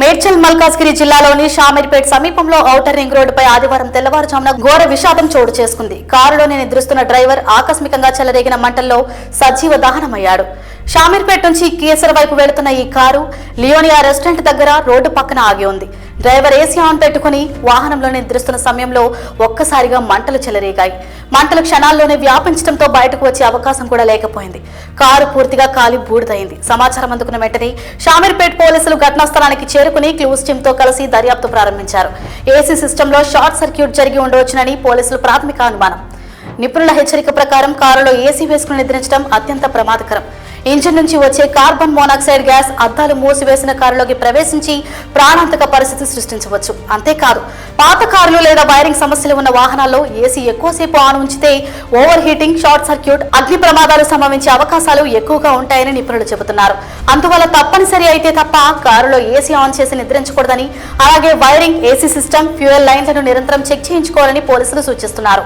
మేడ్చల్ మల్కాజ్గిరి జిల్లాలోని షామీర్పేట్ సమీపంలో outer ring రోడ్డుపై ఆదివారం తెల్లవారుజామున ఘోర విషాదం చోటు చేసుకుంది. కారులోనే నిద్రిస్తున్న డ్రైవర్ ఆకస్మికంగా చెలరేగిన మంటల్లో సజీవ దహనమయ్యాడు. షామీర్పేట్ నుంచి కేసర్ వైపు వెళుతున్న ఈ కారు లియోనియా రెస్టారెంట్ దగ్గర రోడ్డు పక్కన ఆగి ఉంది. డ్రైవర్ ఏసీ ఆన్ పెట్టుకుని వాహనంలో నిద్రిస్తున్న సమయంలో ఒక్కసారిగా మంటలు చెలరేగాయి. మంటలు క్షణాల్లోనే వ్యాపించడంతో బయటకు వచ్చే అవకాశం కూడా లేకపోయింది. కారు పూర్తిగా కాలి బూడిదైంది. సమాచారం అందుకున్న వెంటనే షామీర్పేట్ పోలీసులు ఘటనా స్థలానికి చేరుకుని క్లూస్ టీమ్తో కలిసి దర్యాప్తు ప్రారంభించారు. ఏసీ సిస్టంలో షార్ట్ సర్క్యూట్ జరిగి ఉండవచ్చునని పోలీసులు ప్రాథమిక అనుమానం. నిపుణుల హెచ్చరిక ప్రకారం కారులో ఏసీ వేసుకుని నిద్రించడం అత్యంత ప్రమాదకరం. ఇంజిన్ నుంచి వచ్చే కార్బన్ మోనాక్సైడ్ గ్యాస్ అద్దాలు మూసివేసిన కారులోకి ప్రవేశించి ప్రాణాంతక పరిస్థితి సృష్టించవచ్చు. అంతేకాదు పాత కార్లు లేదా వైరింగ్ సమస్యలు ఉన్న వాహనాల్లో ఏసీ ఎక్కువసేపు ఆన్ ఉంచితే ఓవర్ హీటింగ్ షార్ట్ సర్క్యూట్ అగ్ని ప్రమాదాలు సంభవించే అవకాశాలు ఎక్కువగా ఉంటాయని నిపుణులు చెబుతున్నారు. అందువల్ల తప్పనిసరి అయితే తప్ప కారులో ఏసీ ఆన్ చేసి నిద్రించకూడదని అలాగే వైరింగ్ ఏసీ సిస్టమ్ ఫ్యూయల్ లైన్లను నిరంతరం చెక్ చేయించుకోవాలని పోలీసులు సూచిస్తున్నారు.